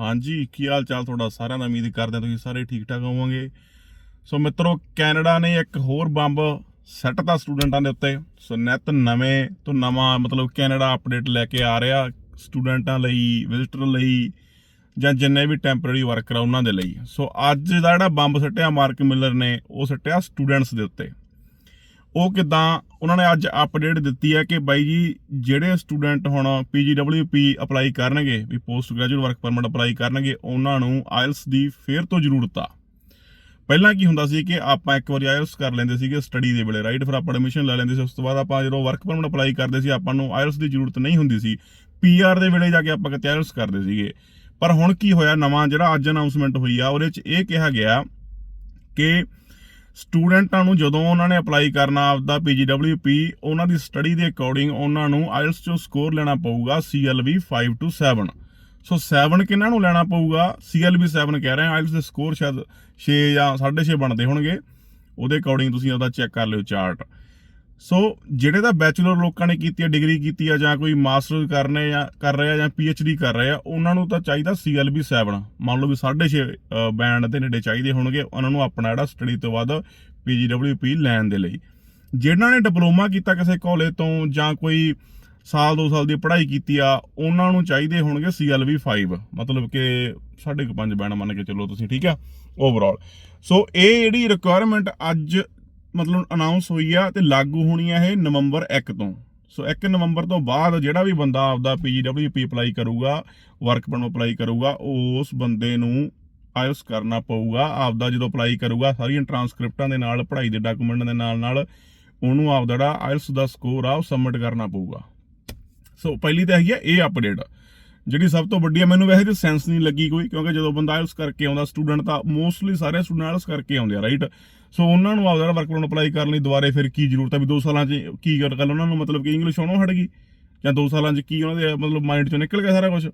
ਹਾਂਜੀ, ਕੀ ਹਾਲ ਚਾਲ ਤੁਹਾਡਾ? ਸਾਰਿਆਂ ਦਾ ਉਮੀਦ ਕਰਦੇ ਹਾਂ ਤੁਸੀਂ ਸਾਰੇ ਠੀਕ ਠਾਕ ਹੋਵੋਗੇ। ਸੋ ਮਿੱਤਰੋ, ਕੈਨੇਡਾ ਨੇ ਇੱਕ ਹੋਰ ਬੰਬ ਸੈੱਟ ਦਾ ਸਟੂਡੈਂਟਾਂ ਦੇ ਉੱਤੇ। ਸੋ ਨਿਤ ਨਵੇਂ ਤੋਂ ਨਵਾਂ ਮਤਲਬ ਕੈਨੇਡਾ ਅਪਡੇਟ ਲੈ ਕੇ ਆ ਰਿਹਾ ਸਟੂਡੈਂਟਾਂ ਲਈ ਵਿਜ਼ਿਟਰ ਲਈ ਜਾਂ ਜਿੰਨੇ ਵੀ ਟੈਂਪਰੇਰੀ ਵਰਕਰ ਆ ਉਹਨਾਂ ਦੇ ਲਈ। ਸੋ ਅੱਜ ਦਾ ਜਿਹੜਾ ਬੰਬ ਸੱਟਿਆ ਮਾਰਕ ਮਿਲਰ ਨੇ, ਉਹ ਸੱਟਿਆ ਸਟੂਡੈਂਟਸ ਦੇ ਉੱਤੇ। ਉਹ ਕਿਦਾਂ ਉਹਨਾਂ ਨੇ ਅੱਜ ਅਪਡੇਟ ਦਿੱਤੀ ਹੈ ਕਿ ਬਾਈ ਜੀ ਜਿਹੜੇ ਸਟੂਡੈਂਟ ਹੁਣ PGWP ਅਪਲਾਈ ਕਰਨਗੇ, ਵੀ post graduate work permit apply ਕਰਨਗੇ, ਉਹਨਾਂ ਨੂੰ ਆਇਲਸ ਦੀ ਫੇਰ ਤੋਂ ਜ਼ਰੂਰਤ ਆ। ਪਹਿਲਾਂ ਕੀ ਹੁੰਦਾ ਸੀ ਕਿ ਆਪਾਂ ਇੱਕ ਵਾਰੀ ਆਇਲਸ ਕਰ ਲੈਂਦੇ ਸੀਗੇ ਸਟੱਡੀ ਦੇ ਵੇਲੇ ਰਾਈਟ ਫਿਰ ਆਪਾਂ ਐਡਮਿਸ਼ਨ ਲੈ ਲੈਂਦੇ ਸੀ, ਉਸ ਤੋਂ ਬਾਅਦ ਆਪਾਂ ਜਦੋਂ ਵਰਕ ਪਰਮਿਟ ਅਪਲਾਈ ਕਰਦੇ ਸੀ, ਆਪਾਂ ਨੂੰ ਆਇਲਸ ਦੀ ਜ਼ਰੂਰਤ ਨਹੀਂ ਹੁੰਦੀ ਸੀ। ਪੀਆਰ ਦੇ ਵੇਲੇ ਜਾ ਕੇ ਆਪਾਂ ਕਿਤੇ ਆਇਲਸ ਕਰਦੇ ਸੀਗੇ। ਪਰ ਹੁਣ ਕੀ ਹੋਇਆ, ਨਵਾਂ ਜਿਹੜਾ ਅੱਜ ਅਨਾਉਂਸਮੈਂਟ ਹੋਈ ਆ, ਉਹਦੇ 'ਚ ਇਹ ਕਿਹਾ ਗਿਆ ਕਿ ਸਟੂਡੈਂਟਾਂ ਨੂੰ ਜਦੋਂ ਉਹਨਾਂ ਨੇ ਅਪਲਾਈ ਕਰਨਾ ਆਪਦਾ PGWP ਉਹਨਾਂ ਦੀ ਸਟੱਡੀ ਦੇ ਅਕੋਰਡਿੰਗ ਉਹਨਾਂ ਨੂੰ IELTS ਚੋਂ ਸਕੋਰ ਲੈਣਾ ਪਊਗਾ CLB 5 to 7 ਸੋ 7 ਕਿਹਨਾਂ ਨੂੰ ਲੈਣਾ ਪਊਗਾ? CLB 7 ਕਹਿ ਰਹੇ ਆ IELTS ਦੇ ਸਕੋਰ ਸ਼ਾਇਦ 6 ਜਾਂ 6.5 ਬਣਦੇ ਹੋਣਗੇ। ਉਹਦੇ ਅਕੋਰਡਿੰਗ ਤੁਸੀਂ ਉਹਦਾ ਚੈੱਕ ਕਰ ਲਿਓ ਚਾਰਟ। ਸੋ ਜਿਹੜੇ ਤਾਂ ਬੈਚਲਰ ਲੋਕਾਂ ਨੇ ਕੀਤੀ ਆ ਡਿਗਰੀ ਕੀਤੀ ਆ, ਜਾਂ ਕੋਈ ਮਾਸਟਰ ਕਰਨੇ ਜਾਂ ਕਰ ਰਿਹਾ ਜਾਂ PhD ਕਰ ਰਹੇ ਆ, ਉਹਨਾਂ ਨੂੰ ਤਾਂ ਚਾਹੀਦਾ CLB 7 ਮੰਨ ਲਓ ਵੀ 6.5 ਬੈਂਡ ਦੇ ਨੇੜੇ ਚਾਹੀਦੇ ਹੋਣਗੇ, ਉਹਨਾਂ ਨੂੰ ਆਪਣਾ ਜਿਹੜਾ ਸਟੱਡੀ ਤੋਂ ਬਾਅਦ PGWP ਲੈਣ ਦੇ ਲਈ। ਜਿਹਨਾਂ ਨੇ ਡਿਪਲੋਮਾ ਕੀਤਾ ਕਿਸੇ ਕਾਲਜ ਤੋਂ, ਜਾਂ ਕੋਈ ਸਾਲ 2 ਸਾਲ ਦੀ ਪੜ੍ਹਾਈ ਕੀਤੀ ਆ, ਉਹਨਾਂ ਨੂੰ ਚਾਹੀਦੇ ਹੋਣਗੇ CLB 5 ਮਤਲਬ ਕਿ 5.5 ਬੈਂਡ ਮੰਨ ਕੇ ਚੱਲੋ ਤੁਸੀਂ, ਠੀਕ ਆ? ਓਵਰਆਲ ਸੋ ਇਹ ਜਿਹੜੀ ਰਿਕੁਆਇਰਮੈਂਟ ਅੱਜ ਮਤਲਬ ਅਨਾਉਂਸ ਹੋਈ ਆ ਤੇ ਲਾਗੂ ਹੋਣੀ ਆ ਇਹ ਨਵੰਬਰ 1 ਤੋਂ। ਸੋ 1 ਨਵੰਬਰ ਤੋਂ ਬਾਅਦ ਜਿਹੜਾ ਵੀ ਬੰਦਾ ਆਪਦਾ PGWP ਅਪਲਾਈ ਕਰੂਗਾ ਵਰਕ ਪਰਮਿਟ ਅਪਲਾਈ ਕਰੂਗਾ, ਉਸ ਬੰਦੇ ਨੂੰ ਆਇਲਸ ਕਰਨਾ ਪਊਗਾ। ਆਪਦਾ ਜਦੋਂ ਅਪਲਾਈ ਕਰੂਗਾ, ਸਾਰੀਆਂ ਟਰਾਂਸਕ੍ਰਿਪਟਾਂ ਦੇ ਨਾਲ, ਪੜ੍ਹਾਈ ਦੇ ਡਾਕੂਮੈਂਟਾਂ ਦੇ ਨਾਲ ਨਾਲ ਉਹਨੂੰ ਆਪਦਾ ਜਿਹੜਾ ਆਇਲਸ ਦਾ ਸਕੋਰ ਆ ਉਹ ਸਬਮਿਟ ਕਰਨਾ ਪਊਗਾ। ਸੋ ਪਹਿਲੀ ਤਾਂ ਹੈਗੀ ਆ, ਇਹ ਅਪਡੇਟ ਜਿਹੜੀ ਸਭ ਤੋਂ ਵੱਡੀ ਆ, ਮੈਨੂੰ ਵੈਸੇ ਤੇ ਸੈਂਸ ਨਹੀਂ ਲੱਗੀ ਕੋਈ, ਕਿਉਂਕਿ ਜਦੋਂ ਬੰਦਾ ਆਇਲਸ ਕਰਕੇ ਆਉਂਦਾ ਸਟੂਡੈਂਟ ਤਾਂ ਮੋਸਟਲੀ ਸਾਰੇ ਸਟੂਡੈਂਟ ਆਇਲਸ ਕਰਕੇ ਆਉਂਦੇ ਆ ਰਾਈਟ ਸੋ ਉਹਨਾਂ ਨੂੰ ਆਪਦਾ ਵਰਕ ਪਰਮਿਟ ਅਪਲਾਈ ਕਰਨ ਲਈ ਦੁਬਾਰੇ ਫਿਰ ਕੀ ਜ਼ਰੂਰਤ ਆ ਵੀ 2 ਸਾਲਾਂ 'ਚ ਕੀ ਗੱਲ ਕਰ ਉਹਨਾਂ ਨੂੰ ਮਤਲਬ ਕਿ ਇੰਗਲਿਸ਼ ਆਉਣੋਂ ਹਟ ਗਈ? ਜਾਂ 2 ਸਾਲਾਂ 'ਚ ਕੀ ਉਹਨਾਂ ਦੇ ਮਤਲਬ ਮਾਈਂਡ 'ਚੋਂ ਨਿਕਲ ਗਿਆ ਸਾਰਾ ਕੁਝ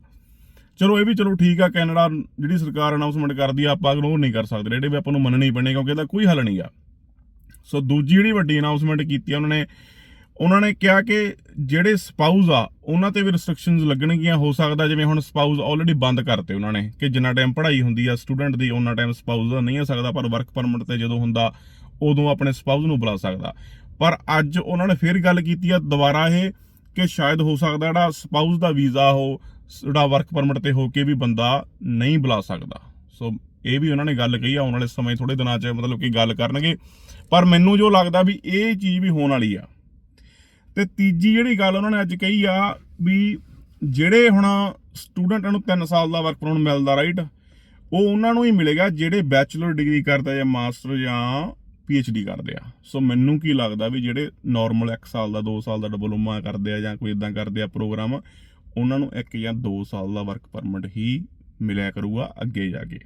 ਚਲੋ ਇਹ ਵੀ ਚਲੋ ਠੀਕ ਆ, ਕੈਨੇਡਾ ਜਿਹੜੀ ਸਰਕਾਰ ਅਨਾਉਂਸਮੈਂਟ ਕਰਦੀ ਆ, ਆਪਾਂ ਇਗਨੋਰ ਨਹੀਂ ਕਰ ਸਕਦੇ, ਜਿਹੜੇ ਵੀ ਆਪਾਂ ਨੂੰ ਮੰਨਣੇ ਹੀ ਪੈਣੇ, ਕਿਉਂਕਿ ਇਹਦਾ ਕੋਈ ਹੱਲ ਨਹੀਂ ਆ। ਸੋ ਦੂਜੀ ਜਿਹੜੀ ਵੱਡੀ ਅਨਾਉਂਸਮੈਂਟ ਕੀਤੀ ਆ ਉਹਨਾਂ ਨੇ ਉਹਨਾਂ ਨੇ ਕਿਹਾ ਕਿ ਜਿਹੜੇ ਸਪਾਊਸ ਆ, ਉਹਨਾਂ ਤੇ ਵੀ ਰੈਸਟ੍ਰਿਕਸ਼ਨਸ ਲੱਗਣਗੀਆਂ, ਹੋ ਸਕਦਾ ਜਿਵੇਂ ਹੁਣ ਸਪਾਊਸ ਆਲਰੇਡੀ ਬੰਦ ਕਰਤੇ ਉਹਨਾਂ ਨੇ ਕਿ ਜਿੰਨਾ ਟਾਈਮ ਪੜ੍ਹਾਈ ਹੁੰਦੀ ਆ ਸਟੂਡੈਂਟ ਦੀ ਉਹਨਾਂ ਟਾਈਮ ਸਪਾਊਸ ਦਾ ਨਹੀਂ ਆ ਸਕਦਾ, ਪਰ ਵਰਕ ਪਰਮਿਟ ਤੇ ਜਦੋਂ ਹੁੰਦਾ, ਉਦੋਂ ਆਪਣੇ ਸਪਾਊਸ ਨੂੰ ਬੁਲਾ ਸਕਦਾ। ਪਰ ਅੱਜ ਉਹਨਾਂ ਨੇ ਫੇਰ ਗੱਲ ਕੀਤੀ ਆ ਦੁਬਾਰਾ ਇਹ ਕਿ ਸ਼ਾਇਦ ਹੋ ਸਕਦਾ ਜਿਹੜਾ ਸਪਾਊਸ ਦਾ ਵੀਜ਼ਾ ਉਹ ਜਿਹੜਾ ਵਰਕ ਪਰਮਿਟ ਤੇ ਹੋ ਕੇ ਵੀ ਬੰਦਾ ਨਹੀਂ ਬੁਲਾ ਸਕਦਾ। ਸੋ ਇਹ ਵੀ ਉਹਨਾਂ ਨੇ ਗੱਲ ਕਹੀ ਆ, ਆਉਣ ਵਾਲੇ ਸਮੇਂ ਥੋੜੇ ਦਿਨਾਂ 'ਚ ਮਤਲਬ ਕਿ ਗੱਲ ਕਰਨਗੇ। ਪਰ ਮੈਨੂੰ ਜੋ ਲੱਗਦਾ ਵੀ ਇਹ ਚੀਜ਼ ਵੀ ਹੋਣ ਵਾਲੀ ਆ ਤੇ ਤੀਜੀ ਜਿਹੜੀ ਗੱਲ ਉਹਨਾਂ ਨੇ ਅੱਜ ਕਹੀ ਆ ਵੀ ਜਿਹੜੇ ਹੁਣ ਸਟੂਡੈਂਟਾਂ ਨੂੰ 3 ਸਾਲ ਦਾ ਵਰਕ ਪਰਮਿਟ ਮਿਲਦਾ ਰਾਈਟ ਉਹ ਉਹਨਾਂ ਨੂੰ ਹੀ ਮਿਲੇਗਾ ਜਿਹੜੇ ਬੈਚਲਰ ਡਿਗਰੀ ਕਰਦੇ ਜਾਂ ਮਾਸਟਰ ਜਾਂ PhD ਕਰਦੇ ਆ। ਸੋ ਮੈਨੂੰ ਕੀ ਲੱਗਦਾ ਵੀ ਜਿਹੜੇ ਨਾਰਮਲ 1 ਸਾਲ ਦਾ 2 ਸਾਲ ਦਾ ਡਿਪਲੋਮਾ ਕਰਦੇ ਆ ਜਾਂ ਕੋਈ ਇਦਾਂ ਕਰਦੇ ਆ ਪ੍ਰੋਗਰਾਮ ਉਹਨਾਂ ਨੂੰ 1 ਜਾਂ 2 ਸਾਲ ਦਾ ਵਰਕ ਪਰਮਿਟ ਹੀ ਮਿਲਿਆ ਕਰੂਗਾ ਅੱਗੇ ਜਾ ਕੇ।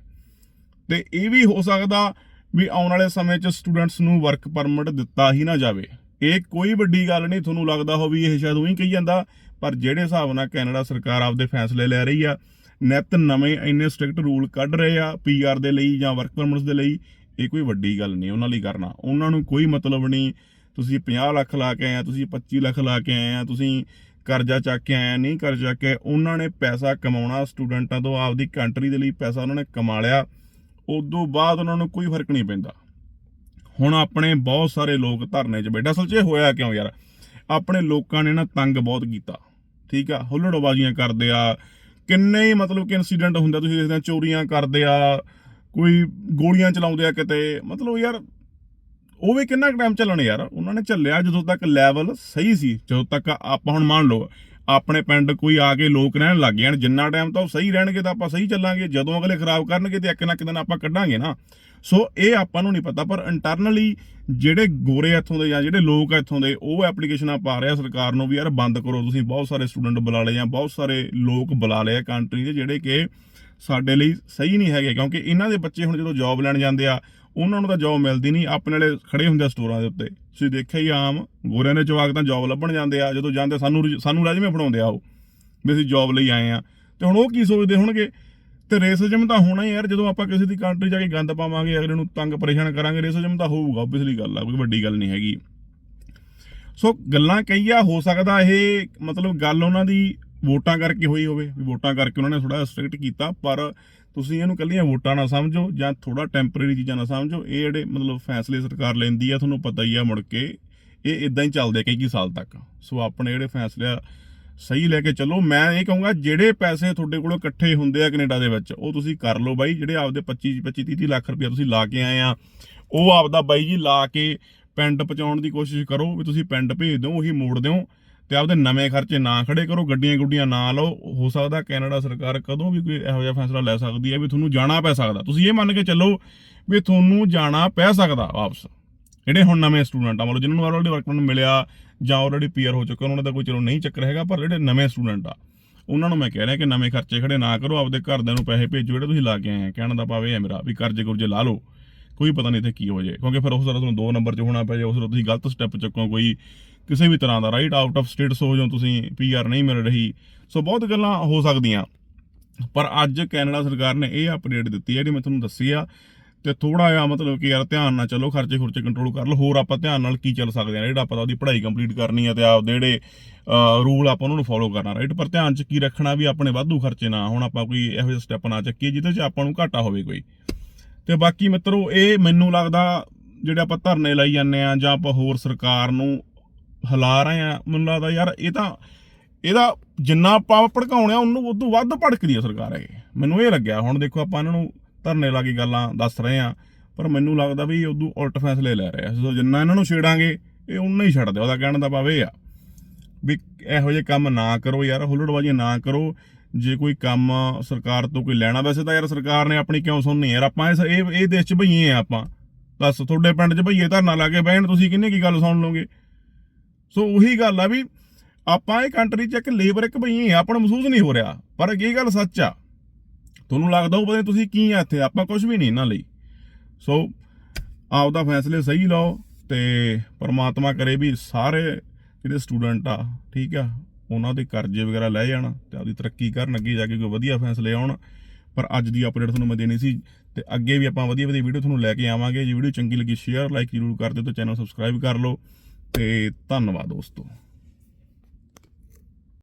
ਤੇ ਇਹ ਵੀ ਹੋ ਸਕਦਾ ਵੀ ਆਉਣ ਵਾਲੇ ਸਮੇਂ 'ਚ ਸਟੂਡੈਂਟਸ ਨੂੰ ਵਰਕ ਪਰਮਿਟ ਦਿੱਤਾ ਹੀ ਨਾ ਜਾਵੇ। ਇਹ ਕੋਈ ਵੱਡੀ ਗੱਲ ਨਹੀਂ, ਤੁਹਾਨੂੰ ਲੱਗਦਾ ਹੋ ਵੀ ਇਹ ਸ਼ਾਇਦ ਉਹੀ ਕਹੀ ਜਾਂਦਾ, ਪਰ ਜਿਹੜੇ ਹਿਸਾਬ ਨਾਲ ਕੈਨੇਡਾ ਸਰਕਾਰ ਆਪਦੇ ਫੈਸਲੇ ਲੈ ਰਹੀ ਆ, ਨਿਤ ਨਵੇਂ ਇੰਨੇ ਸਟ੍ਰਿਕਟ ਰੂਲ ਕੱਢ ਰਹੇ ਆ ਪੀਆਰ ਦੇ ਲਈ ਜਾਂ ਵਰਕ ਪਰਮਿਟਸ ਦੇ ਲਈ, ਇਹ ਕੋਈ ਵੱਡੀ ਗੱਲ ਨਹੀਂ ਉਹਨਾਂ ਲਈ ਕਰਨਾ। ਉਹਨਾਂ ਨੂੰ ਕੋਈ ਮਤਲਬ ਨਹੀਂ, ਤੁਸੀਂ 50 ਲੱਖ ਲਾ ਕੇ ਆਏ ਆ, ਤੁਸੀਂ 25 ਲੱਖ ਲਾ ਕੇ ਆਏ ਆ, ਤੁਸੀਂ ਕਰਜ਼ਾ ਚੱਕ ਕੇ ਆਏ ਨਹੀਂ ਕਰਜ਼ਾ ਚੱਕ ਕੇ, ਉਹਨਾਂ ਨੇ ਪੈਸਾ ਕਮਾਉਣਾ, ਸਟੂਡੈਂਟਾਂ ਤੋਂ ਆਪਦੀ ਕੰਟਰੀ ਦੇ ਲਈ ਪੈਸਾ ਉਹਨਾਂ ਨੇ ਕਮਾ ਲਿਆ, ਉਦੋਂ ਬਾਅਦ ਉਹਨਾਂ ਨੂੰ ਕੋਈ ਫ਼ਰਕ ਨਹੀਂ ਪੈਂਦਾ। ਹੁਣ ਆਪਣੇ ਬਹੁਤ ਸਾਰੇ ਲੋਕ ਧਰਨੇ 'ਚ ਬੈਠੇ। ਅਸਲ 'ਚ ਇਹ ਹੋਇਆ ਕਿਉਂ ਯਾਰ? ਆਪਣੇ ਲੋਕਾਂ ਨੇ ਨਾ ਤੰਗ ਬਹੁਤ ਕੀਤਾ। ਠੀਕ ਆ? ਹੁੱਲੜਬਾਜ਼ੀਆਂ ਕਰਦੇ ਆ। ਕਿੰਨੇ ਹੀ ਮਤਲਬ ਕਿ ਇਨਸੀਡੈਂਟ ਹੁੰਦਾ ਤੁਸੀਂ ਦੇਖਦੇ ਆ, ਚੋਰੀਆਂ ਕਰਦੇ ਆ, ਕੋਈ ਗੋਲੀਆਂ ਚਲਾਉਂਦੇ ਆ ਕਿਤੇ। ਮਤਲਬ ਯਾਰ, ਉਹ ਵੀ ਕਿੰਨਾ ਟਾਈਮ ਚੱਲਣ ਯਾਰ? ਉਹਨਾਂ ਨੇ ਚੱਲਿਆ ਜਦੋਂ ਤੱਕ ਲੈਵਲ ਸਹੀ ਸੀ, ਜਦੋਂ ਤੱਕ ਆਪਾਂ ਹੁਣ ਮੰਨ ਲਓ ਆਪਣੇ ਪਿੰਡ ਕੋਈ ਆ ਕੇ ਲੋਕ ਰਹਿਣ ਲੱਗ ਜਾਣ, ਜਿੰਨਾ ਟਾਈਮ ਤਾਂ ਉਹ ਸਹੀ ਰਹਿਣਗੇ ਤਾਂ ਆਪਾਂ ਸਹੀ ਚੱਲਾਂਗੇ, ਜਦੋਂ ਅਗਲੇ ਖਰਾਬ ਕਰਨਗੇ ਤੇ ਇੱਕ ਨਾ ਇੱਕ ਦਿਨ ਆਪਾਂ ਕੱਢਾਂਗੇ ਨਾ। ਸੋ ਇਹ ਆਪਾਂ ਨੂੰ ਨਹੀਂ ਪਤਾ, ਪਰ ਇੰਟਰਨਲੀ ਜਿਹੜੇ ਗੋਰੇ ਇੱਥੋਂ ਦੇ ਜਾਂ ਜਿਹੜੇ ਲੋਕ ਆ ਇੱਥੋਂ ਦੇ, ਉਹ ਐਪਲੀਕੇਸ਼ਨਾਂ ਪਾ ਰਿਹਾ ਸਰਕਾਰ ਨੂੰ ਵੀ ਯਾਰ ਬੰਦ ਕਰੋ, ਤੁਸੀਂ ਬਹੁਤ ਸਾਰੇ ਸਟੂਡੈਂਟ ਬੁਲਾ ਲਏ ਜਾਂ ਬਹੁਤ ਸਾਰੇ ਲੋਕ ਬੁਲਾ ਲਏ ਕੰਟਰੀ ਦੇ ਜਿਹੜੇ ਕਿ ਸਾਡੇ ਲਈ ਸਹੀ ਨਹੀਂ ਹੈਗੇ, ਕਿਉਂਕਿ ਇਹਨਾਂ ਦੇ ਬੱਚੇ ਹੁਣ ਜਦੋਂ ਜੌਬ ਲੈਣ ਜਾਂਦੇ ਆ ਉਹਨਾਂ ਨੂੰ ਤਾਂ ਜੌਬ ਮਿਲਦੀ ਨਹੀਂ, ਆਪਣੇ ਵਾਲੇ ਖੜੇ ਹੁੰਦੇ ਆ ਸਟੋਰਾਂ ਦੇ ਉੱਤੇ। ਤੁਸੀਂ ਦੇਖਿਆ ਹੀ ਆਮ ਗੋਰਿਆਂ ਦੇ ਜਵਾਕ ਤਾਂ ਜੌਬ ਲੱਭਣ ਜਾਂਦੇ ਆ, ਜਦੋਂ ਜਾਂਦੇ ਸਾਨੂੰ ਸਾਨੂੰ ਰਾਜਮੇ ਫੜਾਉਂਦੇ ਆ ਉਹ, ਵੀ ਅਸੀਂ ਜੌਬ ਲਈ ਆਏ ਆ। ਤੇ ਹੁਣ ਉਹ ਕੀ ਸੋਚਦੇ ਹੋਣਗੇ? ਤੇ ਰੇਸਿਜ਼ਮ ਤਾਂ ਹੋਣਾ ਹੀ ਯਾਰ, ਜਦੋਂ ਆਪਾਂ ਕਿਸੇ ਦੀ ਕੰਟਰੀ ਜਾ ਕੇ ਗੰਦ ਪਾਵਾਂਗੇ, ਅਗਲੇ ਨੂੰ ਤੰਗ ਪਰੇਸ਼ਾਨ ਕਰਾਂਗੇ ਰੇਸਿਜ਼ਮ ਤਾਂ ਹੋਊਗਾ ਆਬਵੀਅਸਲੀ ਗੱਲ ਆ, ਕੋਈ ਵੱਡੀ ਗੱਲ ਨਹੀਂ ਹੈਗੀ। ਸੋ ਗੱਲਾਂ ਕਹੀਆ ਹੋ ਸਕਦਾ ਇਹ ਮਤਲਬ ਗੱਲ ਉਹਨਾਂ ਦੀ ਵੋਟਾਂ ਕਰਕੇ ਹੋਈ ਹੋਵੇ, ਵੀ ਵੋਟਾਂ ਕਰਕੇ ਉਹਨਾਂ ਨੇ ਥੋੜਾ ਸਟ੍ਰਿਕਟ ਕੀਤਾ, ਪਰ ਤੁਸੀਂ ਇਹਨੂੰ ਕੱਲੀਆਂ ਵੋਟਾਂ ਨਾ ਸਮਝੋ ਜਾਂ ਥੋੜਾ ਟੈਂਪਰੇਰੀ ਚੀਜ਼ਾਂ ਨਾ ਸਮਝੋ, ਇਹ ਜਿਹੜੇ ਮਤਲਬ ਫੈਸਲੇ ਸਰਕਾਰ ਲੈਂਦੀ ਆ, ਤੁਹਾਨੂੰ ਪਤਾ ਹੀ ਆ ਮੁੜ ਕੇ, ਇਹ ਇਦਾਂ ਹੀ ਚੱਲਦੇ ਕਈ ਕਈ ਸਾਲ ਤੱਕ। ਸੋ ਆਪਣੇ ਜਿਹੜੇ ਫੈਸਲੇ ਆ, ਸਹੀ ਲੈ ਕੇ ਚੱਲੋ। ਮੈਂ ਇਹ ਕਹੂੰਗਾ, ਜਿਹੜੇ ਪੈਸੇ ਤੁਹਾਡੇ ਕੋਲੋਂ ਇਕੱਠੇ ਹੁੰਦੇ ਆ ਕੈਨੇਡਾ ਦੇ ਵਿੱਚ, ਉਹ ਤੁਸੀਂ ਕਰ ਲਓ ਬਾਈ। ਜਿਹੜੇ ਆਪਦੇ 25 25 30 ਲੱਖ ਰੁਪਏ ਤੁਸੀਂ ਲਾ ਕੇ ਆਏ ਆ, ਉਹ ਆਪਦਾ ਬਾਈ ਜੀ ਲਾ ਕੇ ਪਿੰਡ ਪਹੁੰਚਾਉਣ ਦੀ ਕੋਸ਼ਿਸ਼ ਕਰੋ ਵੀ ਤੁਸੀਂ ਪਿੰਡ ਭੇਜ ਦਿਓ, ਉਹੀ ਮੋੜ ਦਿਓ। ਤੇ ਆਪਦੇ ਨਵੇਂ ਖਰਚੇ ਨਾ ਖੜੇ ਕਰੋ, ਗੱਡੀਆਂ ਗੁੱਡੀਆਂ ਨਾ ਲਓ। ਹੋ ਸਕਦਾ ਕੈਨੇਡਾ ਸਰਕਾਰ ਕਦੋਂ ਵੀ ਕੋਈ ਇਹੋ ਜਿਹਾ ਫੈਸਲਾ ਲੈ ਸਕਦੀ ਹੈ ਵੀ ਤੁਹਾਨੂੰ ਜਾਣਾ ਪੈ ਸਕਦਾ। ਤੁਸੀਂ ਇਹ ਮੰਨ ਕੇ ਚੱਲੋ ਵੀ ਤੁਹਾਨੂੰ ਜਾਣਾ ਪੈ ਸਕਦਾ ਵਾਪਸ। ਜਿਹੜੇ ਹੁਣ ਨਵੇਂ ਸਟੂਡੈਂਟ ਆ ਮਤਲਬ ਜਿਨ੍ਹਾਂ ਨੂੰ ਆਲਰੇਡੀ ਵਰਕ ਪਰਮਿਟ ਮਿਲਿਆ ਜਾਂ ਆਲਰੇਡੀ ਪੀਆਰ ਹੋ ਚੁੱਕੇ ਉਹਨਾਂ ਦਾ ਕੋਈ ਚਲੋ ਨਹੀਂ ਚੱਕਰ ਹੈਗਾ, ਪਰ ਜਿਹੜੇ ਨਵੇਂ ਸਟੂਡੈਂਟ ਆ, ਉਹਨਾਂ ਨੂੰ ਮੈਂ ਕਹਿ ਰਿਹਾ ਕਿ ਨਵੇਂ ਖਰਚੇ ਖੜੇ ਨਾ ਕਰੋ, ਆਪਦੇ ਘਰਦਿਆਂ ਨੂੰ ਪੈਸੇ ਭੇਜੋ, ਜਿਹੜੇ ਤੁਸੀਂ ਲਾ ਕੇ ਆਏ ਆ। ਕਹਿਣ ਦਾ ਭਾਵ ਇਹ ਹੈ ਮੇਰਾ ਵੀ ਕਰਜ਼ੇ ਕੁਰਜ਼ੇ ਲਾ ਲਓ। ਕੋਈ ਪਤਾ ਨਹੀਂ ਇੱਥੇ ਕੀ ਹੋ ਜਾਏ, ਕਿਉਂਕਿ ਫਿਰ ਉਸ ਤਰ੍ਹਾਂ ਤੁਹਾਨੂੰ ਦੋ ਨੰਬਰ 'ਚ ਹੋਣਾ ਪੈ ਜਾਏ, ਉਸ ਤਰ੍ਹਾਂ ਤੁਸੀਂ ਗਲਤ ਸਟੈਪ ਚੱਕੋ, ਕੋਈ ਕਿਸੇ ਵੀ ਤਰ੍ਹਾਂ ਦਾ ਰਾਈਟ ਆਊਟ ਆਫ ਸਟੇਟਸ ਹੋ ਜਾਓ ਤੁਸੀਂ ਪੀਆਰ ਨਹੀਂ ਮਿਲ ਰਹੀ। ਸੋ ਬਹੁਤ ਗੱਲਾਂ ਹੋ ਸਕਦੀਆਂ। ਪਰ ਅੱਜ ਕੈਨੇਡਾ ਸਰਕਾਰ ਨੇ ਇਹ ਅਪਡੇਟ ਦਿੱਤੀ ਹੈ ਜਿਹੜੀ ਮੈਂ ਤੁਹਾਨੂੰ ਦੱਸੀ ਆ, ਤੇ ਥੋੜਾ ਜਿਹਾ ਮਤਲਬ ਕਿ ਯਾਰ ਧਿਆਨ ਨਾਲ ਚੱਲੋ, ਖਰਚੇ ਖੁਰਚੇ ਕੰਟਰੋਲ ਕਰ ਲਓ। ਹੋਰ ਆਪਾਂ ਧਿਆਨ ਨਾਲ ਕੀ ਚੱਲ ਸਕਦੇ ਆ ਜਿਹੜਾ ਆਪਾਂ ਉਹਦੀ ਪੜ੍ਹਾਈ ਕੰਪਲੀਟ ਕਰਨੀ ਆ ਤੇ ਆਪਦੇ ਜਿਹੜੇ ਰੂਲ ਆਪਾਂ ਉਹਨਾਂ ਨੂੰ ਫੋਲੋ ਕਰਨਾ ਰਾਈਟ ਪਰ ਧਿਆਨ ਚ ਕੀ ਰੱਖਣਾ ਵੀ ਆਪਣੇ ਵਾਧੂ ਖਰਚੇ ਨਾ ਹੁਣ ਆਪਾਂ ਕੋਈ ਇਹੋ ਜਿਹਾ ਸਟੈਪ ਨਾ ਚੱਕੀਏ ਜਿਹਦੇ ਚ ਆਪਾਂ ਨੂੰ ਘਾਟਾ ਹੋਵੇ ਕੋਈ। ਤੇ ਬਾਕੀ ਮਿੱਤਰੋ, ਇਹ ਮੈਨੂੰ ਲੱਗਦਾ, ਜਿਹੜੇ ਆਪਾਂ ਧਰਨੇ ਲਾਈ ਜਾਂਦੇ ਆ ਜਾਂ ਆਪਾਂ ਹੋਰ ਸਰਕਾਰ ਨੂੰ ਹਿਲਾ ਰਹੇ ਆ, ਮੈਨੂੰ ਲੱਗਦਾ ਯਾਰ ਇਹ ਤਾਂ ਇਹਦਾ ਜਿੰਨਾ ਆਪਾਂ ਭੜਕਾਉਣੇ ਆ, ਉਹਨੂੰ ਉਦੋਂ ਵੱਧ ਭੜਕਦੀ ਆ ਸਰਕਾਰ ਇਹ। ਮੈਨੂੰ ਇਹ ਲੱਗਿਆ, ਹੁਣ ਦੇਖੋ ਆਪਾਂ ਇਹਨਾਂ ਨੂੰ ਧਰਨੇ ਲਾ ਕੇ ਗੱਲਾਂ ਦੱਸ ਰਹੇ ਆ, ਪਰ ਮੈਨੂੰ ਲੱਗਦਾ ਵੀ ਉਦੋਂ ਉਲਟ ਫੈਸਲੇ ਲੈ ਰਹੇ ਆ। ਸੋ ਜਿੰਨਾ ਇਹਨਾਂ ਨੂੰ ਛੇੜਾਂਗੇ, ਇਹ ਉਨਾ ਹੀ ਛੱਡਦੇ ਉਹਦਾ ਕਹਿਣ ਦਾ ਭਾਵ ਇਹ ਆ ਵੀ ਇਹੋ ਜਿਹੇ ਕੰਮ ਨਾ ਕਰੋ ਯਾਰ, ਹੁੱਲੜਬਾਜ਼ੀਆਂ ਨਾ ਕਰੋ। ਜੇ ਕੋਈ ਕੰਮ ਸਰਕਾਰ ਤੋਂ ਕੋਈ ਲੈਣਾ, ਵੈਸੇ ਤਾਂ ਯਾਰ ਸਰਕਾਰ ਨੇ ਆਪਣੀ ਕਿਉਂ ਸੁਣਨੀ ਯਾਰ ਆਪਾਂ ਇਸ ਇਹ ਇਹ ਦੇਸ਼ 'ਚ ਭਈਏ ਆ ਆਪਾਂ। ਦੱਸ, ਤੁਹਾਡੇ ਪਿੰਡ 'ਚ ਭਈਏ ਧਰਨਾ ਲਾ ਕੇ ਬਹਿਣ, ਤੁਸੀਂ ਕਿੰਨੇ ਕੀ ਗੱਲ ਸੁਣ ਲਓਗੇ? ਸੋ ਉਹੀ ਗੱਲ ਆ ਵੀ ਆਪਾਂ ਇਹ ਕੰਟਰੀ 'ਚ ਇੱਕ ਲੇਬਰ ਇੱਕ ਭਈਏ ਆ ਆਪਾਂ ਨੂੰ ਮਹਿਸੂਸ ਨਹੀਂ ਹੋ ਰਿਹਾ। ਪਰ ਇਹ ਗੱਲ ਸੱਚ ਆ। ਤੁਹਾਨੂੰ ਲੱਗਦਾ ਉਹ ਪਤਾ ਨੀ ਤੁਸੀਂ ਕੀ ਆ ਇੱਥੇ, ਆਪਾਂ ਕੁਝ ਵੀ ਨਹੀਂ ਇਹਨਾਂ ਲਈ। ਸੋ ਆਪਦਾ ਫੈਸਲੇ ਸਹੀ ਲਓ ਤੇ ਪਰਮਾਤਮਾ ਕਰੇ ਵੀ ਸਾਰੇ ਜਿਹੜੇ ਸਟੂਡੈਂਟ ਆ, ਠੀਕ ਆ, ਉਹਨਾਂ ਦੇ ਕਰਜ਼ੇ ਵਗੈਰਾ ਲੈ ਜਾਣ ਤੇ ਆਪਦੀ ਤਰੱਕੀ ਕਰਨ, ਅੱਗੇ ਜਾ ਕੇ ਕੋਈ ਵਧੀਆ ਫੈਸਲੇ ਆਉਣ। ਪਰ ਅੱਜ ਦੀ ਅਪਡੇਟ ਤੁਹਾਨੂੰ ਮੈਂ ਦੇਣੀ ਸੀ ਤੇ ਅੱਗੇ ਵੀ ਆਪਾਂ ਵਧੀਆ ਵਧੀਆ ਵੀਡੀਓ ਤੁਹਾਨੂੰ ਲੈ ਕੇ ਆਵਾਂਗੇ। ਜੇ ਵੀਡੀਓ ਚੰਗੀ ਲੱਗੀ ਸ਼ੇਅਰ ਲਾਈਕ ਜ਼ਰੂਰ ਕਰ ਦਿਓ ਤੇ ਚੈਨਲ ਸਬਸਕ੍ਰਾਈਬ ਕਰ ਲਓ। ਤੇ ਧੰਨਵਾਦ ਦੋਸਤੋ।